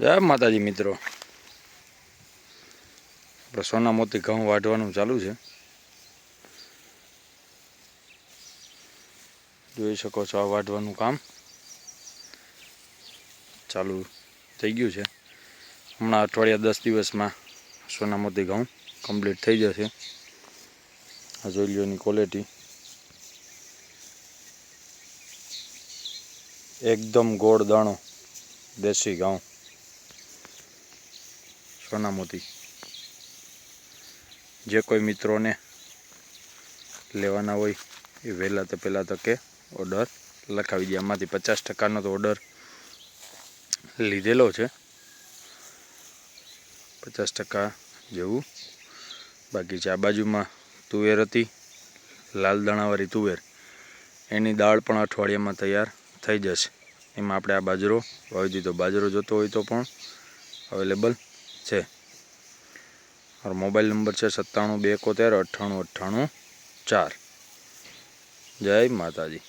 જય માતાજી મિત્રો. આપણે સોના મોતી ઘઉં વાઢવાનું ચાલુ છે. જોઈ શકો છો આ વાઢવાનું કામ ચાલુ થઈ ગયું છે. હમણાં અઠવાડિયા દસ દિવસમાં સોના મોતી ઘઉં કમ્પ્લીટ થઈ જશે. આ જોઈ લ્યોની ક્વોલિટી એકદમ ગોળ દાણો દેશી ઘઉં. સોનામોતી. જે કોઈ મિત્રોને લેવાના હોય એ વહેલા તો પહેલાં તકે ઓર્ડર લખાવી દે. આમાંથી પચાસ ટકાનો તો ઓર્ડર લીધેલો છે. પચાસ ટકા જેવું. બાકી છે આ બાજુમાં તુવેર હતી, લાલ દાણાવાળી તુવેર. એની દાળ પણ અઠવાડિયામાં તૈયાર થઈ જશે. એમાં આપણે આ બાજરો વાવી દીધો બાજરો જોતો હોય તો પણ અવેલેબલ છે. મારો મોબાઈલ નંબર છે સત્તાણું બે એકોતેર અઠ્ઠાણું અઠ્ઠાણું ચાર. જય માતાજી.